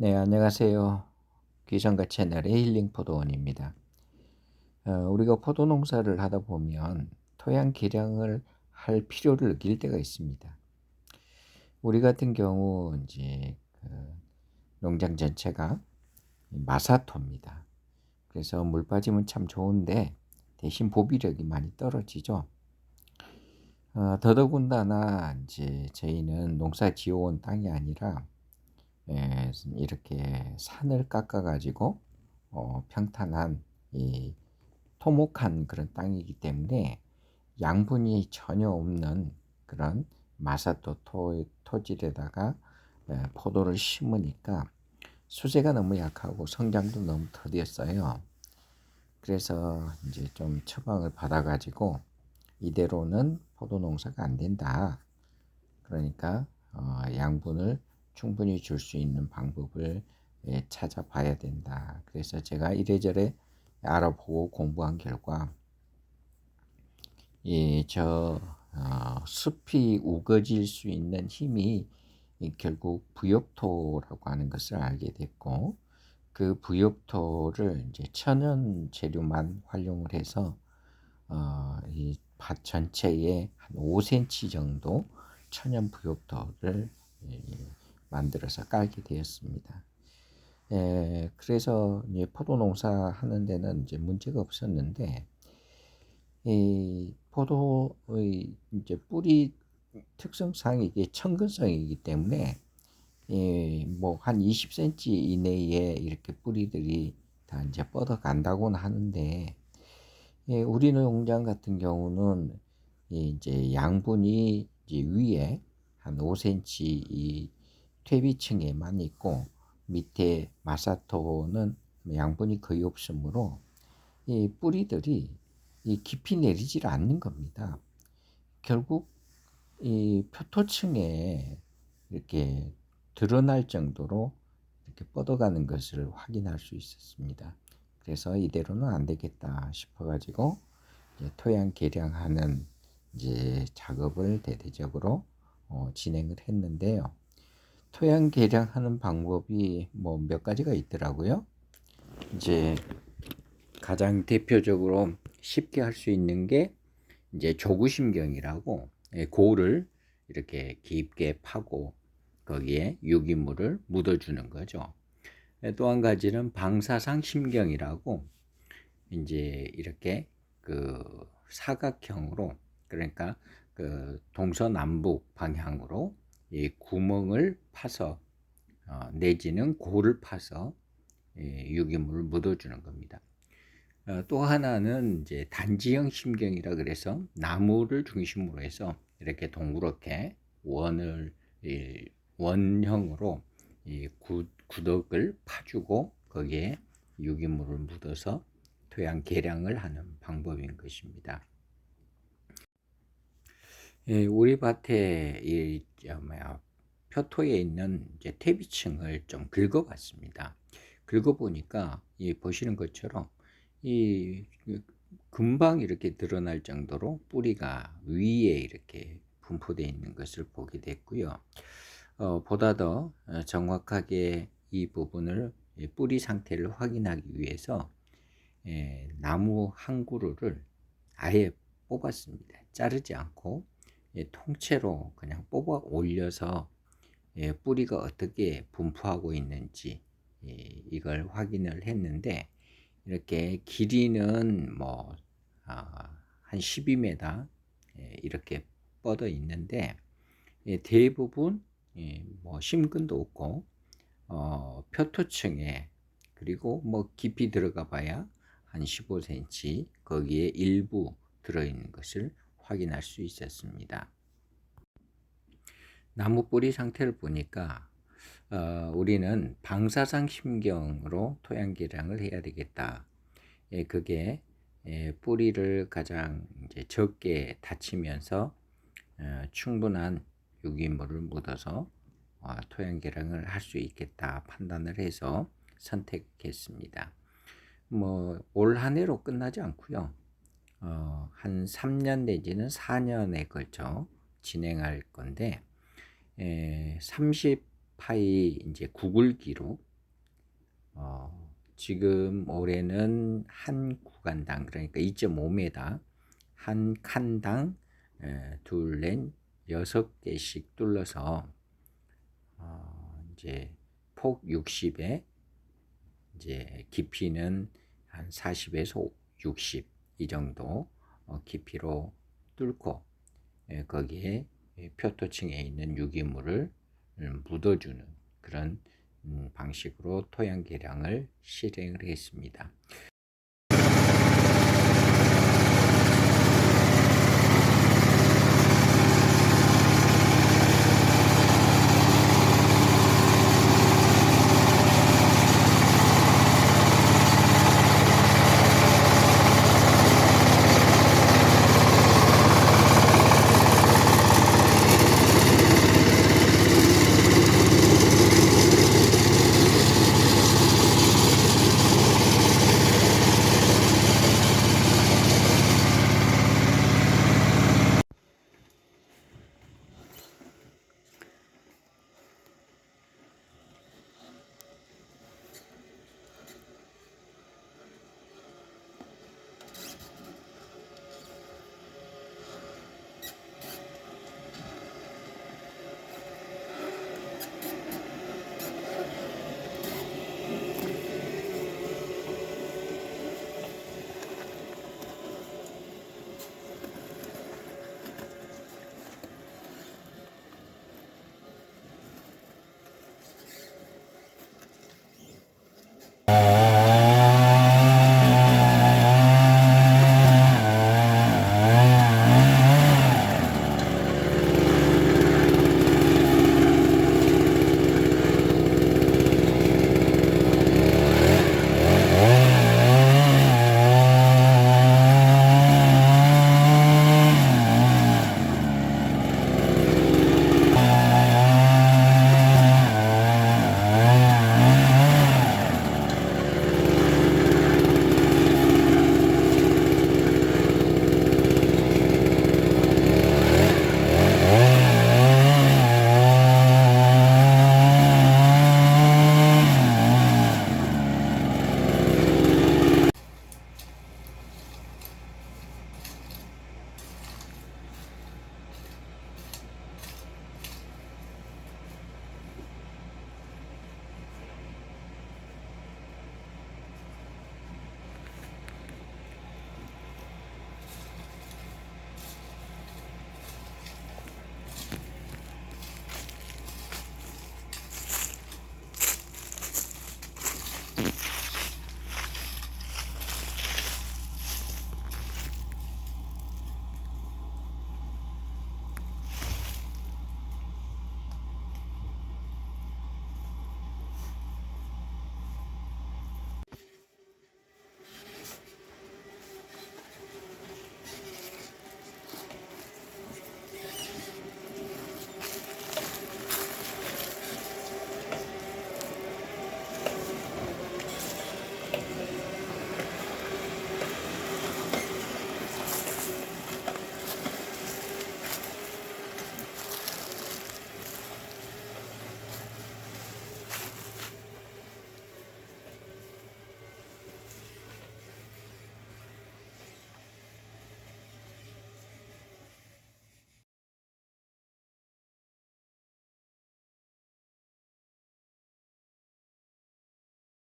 네, 안녕하세요. 귀성가 채널의 힐링 포도원입니다. 어, 우리가 포도 농사를 하다 보면 토양 개량을 할 필요를 느낄 때가 있습니다. 우리 같은 경우 이제 그 농장 전체가 마사토입니다. 그래서 물 빠지면 참 좋은데 대신 보비력이 많이 떨어지죠. 어, 더더군다나 이제 저희는 농사 지어온 땅이 아니라 예, 이렇게 산을 깎아 가지고 어, 평탄한 이 토목한 그런 땅이기 때문에 양분이 전혀 없는 그런 마사토 토, 토질에다가 예, 포도를 심으니까 수세가 너무 약하고 성장도 너무 더뎠어요. 그래서 이제 좀 처방을 받아가지고 이대로는 포도 농사가 안 된다. 그러니까 어, 양분을 충분히 줄 수 있는 방법을 예, 찾아봐야 된다. 그래서 제가 이래저래 알아보고 공부한 결과 예, 저 어, 숲이 우거질 수 있는 힘이 결국 부엽토라고 하는 것을 알게 됐고 그 부엽토를 이제 천연 재료만 활용을 해서 어, 이밭 전체에 한 5cm 정도 천연 부엽토를 예, 만들어서 깔게 되었습니다. 예, 그래서 이제 포도 농사 하는 데는 이제 문제가 없었는데 이 포도의 이제 뿌리 특성상 이게 청근성이기 때문에 예, 뭐한 20cm 이내에 이렇게 뿌리들이 다 이제 뻗어 간다고는 하는데 예, 우리 농장 같은 경우는 이제 양분이 이제 위에 한 5cm 이 퇴비층에만 있고 밑에 마사토는 양분이 거의 없으므로 이 뿌리들이 이 깊이 내리질 않는 겁니다. 결국 이 표토층에 이렇게 드러날 정도로 이렇게 뻗어가는 것을 확인할 수 있었습니다. 그래서 이대로는 안 되겠다 싶어가지고 토양 개량하는 이제 작업을 대대적으로 어, 진행을 했는데요. 토양 개량하는 방법이 뭐 몇 가지가 있더라고요. 이제 가장 대표적으로 쉽게 할 수 있는 게 이제 조구심경이라고 예, 고를 이렇게 깊게 파고 거기에 유기물을 묻어주는 거죠. 예, 또한 가지는 방사상 심경이라고 이제 이렇게 그 사각형으로 그러니까 그 동서남북 방향으로 이 구멍을 파서 어, 내지는 고를 파서 예, 유기물을 묻어주는 겁니다. 어, 또 하나는 이제 단지형 심경이라 그래서 나무를 중심으로 해서 이렇게 동그랗게 원을 이, 원형으로 이 구, 구덕을 파주고 거기에 유기물을 묻어서 토양 개량을 하는 방법인 것입니다. 예, 우리 밭에 이 뭐야 표토에 있는 이제 퇴비층을 좀 긁어봤습니다. 긁어보니까 이 보시는 것처럼 이 금방 이렇게 드러날 정도로 뿌리가 위에 이렇게 분포되어 있는 것을 보게 됐고요. 어, 보다 더 정확하게 이 부분을 뿌리 상태를 확인하기 위해서 예, 나무 한 그루를 아예 뽑았습니다. 자르지 않고 예, 통째로 그냥 뽑아 올려서 예, 뿌리가 어떻게 분포하고 있는지 예, 이걸 확인을 했는데 이렇게 길이는 뭐한 아, 12m 예, 이렇게 뻗어 있는데 예, 대부분 예, 뭐 심근도 없고 어, 표토층에 그리고 뭐 깊이 들어가 봐야 한 15cm 거기에 일부 들어있는 것을 확인할 수 있었습니다. 나무 뿌리 상태를 보니까 어, 우리는 방사상 심경으로 토양 개량을 해야 되겠다. 예, 그게 예, 뿌리를 가장 적게 다치면서 어, 충분한 유기물을 묻어서 어, 토양 개량을 할 수 있겠다 판단을 해서 선택했습니다. 뭐 올 한해로 끝나지 않고요. 어, 한 3년 내지는 4년에 걸쳐 진행할 건데, 에, 30파이 이제 구글기로 어, 지금 올해는 한 구간당 그러니까 2.5m 한 칸당 에, 둘, 넷, 여섯 개씩 뚫러서 어, 이제 폭 60에 이제 깊이는 한 40에서 60 이 정도 어, 깊이로 뚫고 예, 거기에 예, 표토층에 있는 유기물을 음, 묻어주는 그런 음, 방식으로 토양 개량을 실행을 했습니다. Uh...